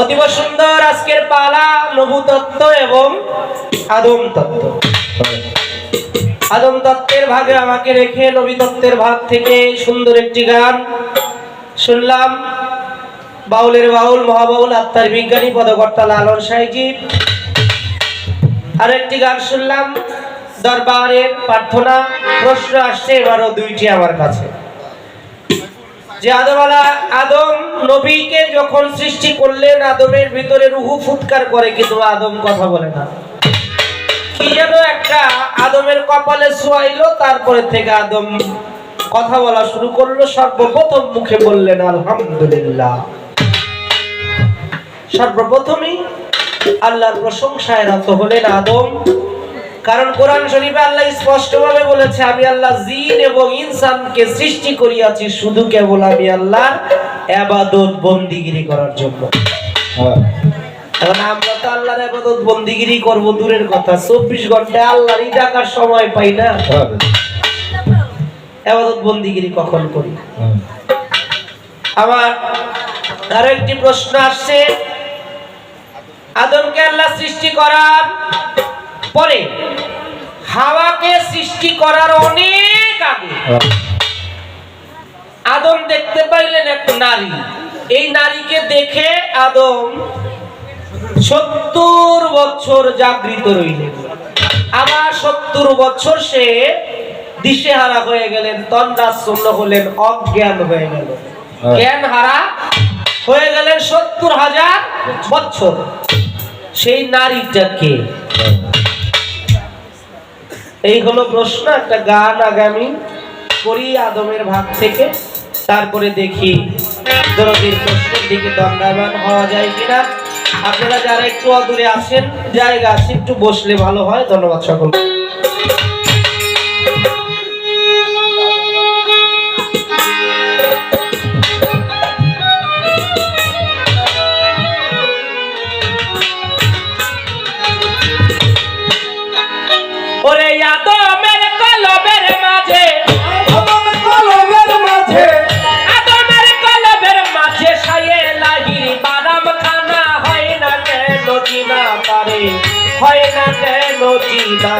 অতীব সুন্দর আজকের পালা নবু তত্ত্ব এবং আদম তত্ত্ব। আদম তত্ত্বের ভাগে আমাকে রেখে নবী তত্ত্বের ভাগ থেকে সুন্দর একটি গান শুনলাম। বাউলের বাউল, মহাবাউল, আত্মার বিজ্ঞানী, পদকর্তা লালন সাহেজি আর একটি গান শুনলাম দরবারের প্রার্থনা, প্রশ্ন আসছে, এবারও দুইটি আমার কাছে। যে আদমালা আদম নবীকে যখন সৃষ্টি করলেন, আদমের ভিতরে রুহু ফুৎকার করে, কিন্তু আদম কথা বলে না। কি যেন একটা আদমের কপালে শোয়াইলো, তারপরে থেকে আদম কথা বলা শুরু করল, সর্বপ্রথম মুখে বললেন, আলহামদুলিল্লাহ। সর্বপ্রথমই আল্লাহর প্রশংসায় রত হলেন আদম। কারণ কোরআন শরীফে আল্লাহ স্পষ্টভাবে বলেছে আমি আল্লাহ জিন এবং ইনসানকে সৃষ্টি করিয়াছি শুধু কেবল আমি আল্লাহ আবাদত বন্দিগিরি করার জন্য। এখন আমরা তো আল্লাহর আবাদত বন্দিগিরি করব দূরের কথা। চব্বিশ ঘন্টায় আল্লাহরই ডাকার সময় পাই না। আবাদত বন্দিগিরি কখন করি? আবার আরও একটি প্রশ্ন আসছে আদমকে আল্লাহ সৃষ্টি করার পরে হাওয়াকে সৃষ্টি করার অনেক আগে আদম দেখতে পাইলেন এক নারী। এই নারীকে দেখে আদম সত্তর বছর জাগৃত রইলেন আবার সত্তর বছর সে দিশেহারা হয়ে গেলেন তন্দ্রাচ্ছন্ন হলেন অজ্ঞান হয়ে গেল জ্ঞান হারা হয়ে গেলেন সত্তর হাজার বছর। সেই নারীটাকে এই হলো প্রশ্ন, একটা গান আগামী করি আদমের ভাগ থেকে। তারপরে দেখি প্রশ্নের দিকে দণ্ডায়মান হওয়া যায় কিনা। আপনারা যারা একটু অদূরে আসেন জায়গা আছে, একটু বসলে ভালো হয়। ধন্যবাদ সকল জিনা পারে হয় না কেন জিনা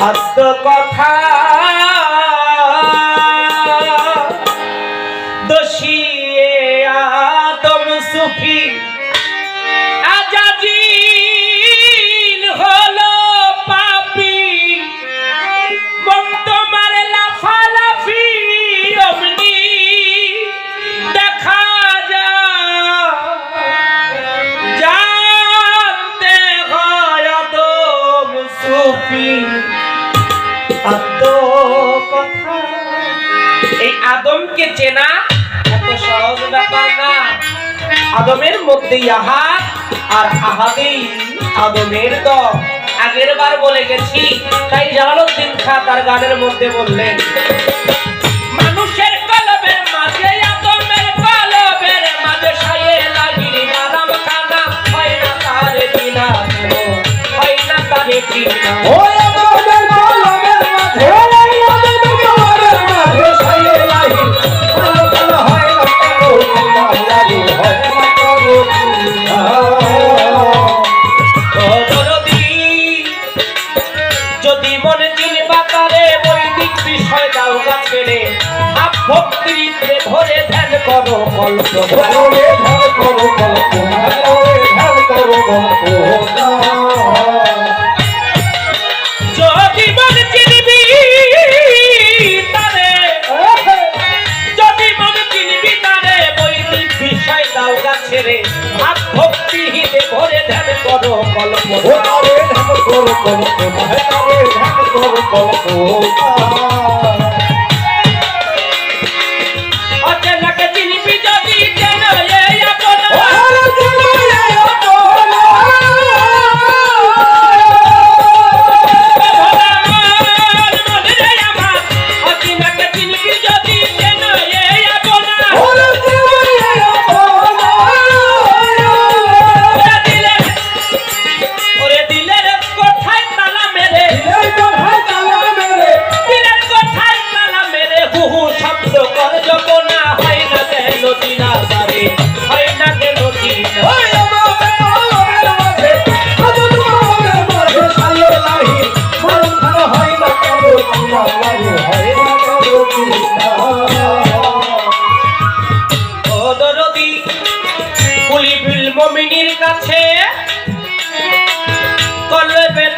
আস্ত কথা এই আদমকে চেনা এত সহজ ব্যাপার না। আদমের মধ্যে আহাদ আর আহাদেই আদমের দম আগের বার বলে গেছি, তাই জালালউদ্দিন খা তার গানের মধ্যে বললেন, মানুষের কলবের মাঝে আদমের মাঝে সায়ে লাগিনি বাদাম খানা, হয় না তারে বিনা হয় না ভক্তিতে ধরে ধ্যান করো কল্প ধরে ধ্যান করো কল্প ধরে ধ্যান করো কল্প যদি মন চিনবি তারে যদি মন চিনবি তারে বৈরী বিষয় দাও ধ্যান করো কল্প ধ্যান করো কল্প ধ্যান করো কল্প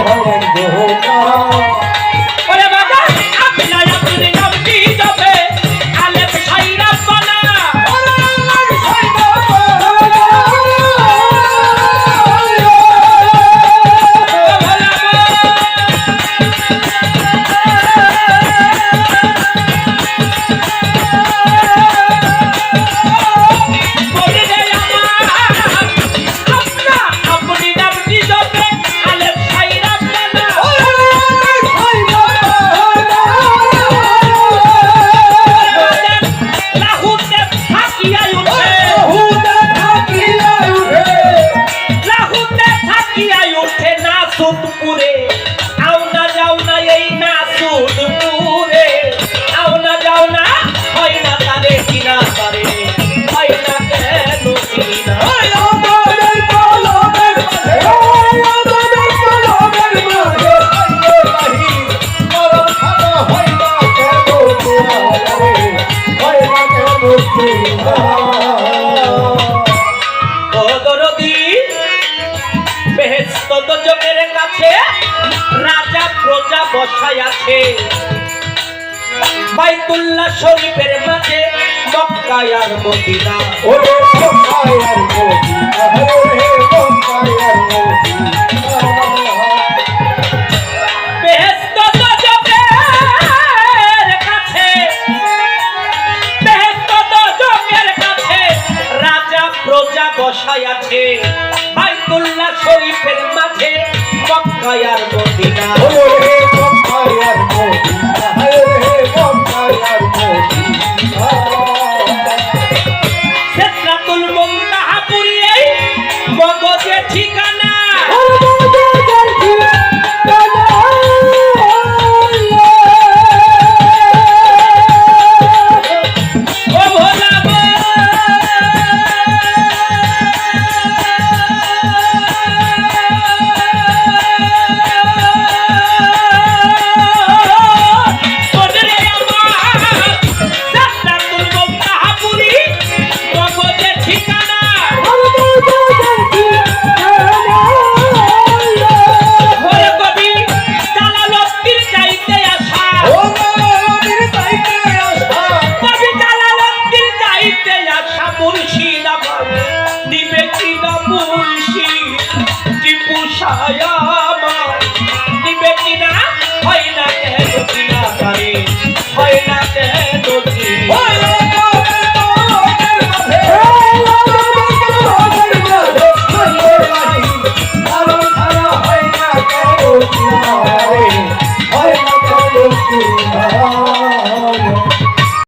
হরেন দোহা বাইতুল্লাহ শরীফের মাঝে মক্কায় আর মদিনা। ও মক্কায় আর মদিনা হে মক্কায় আর প্রজা বসায় আছে। বাইতুল্লাহ শরীফের মাঝে মক্কায় আর মদিনা।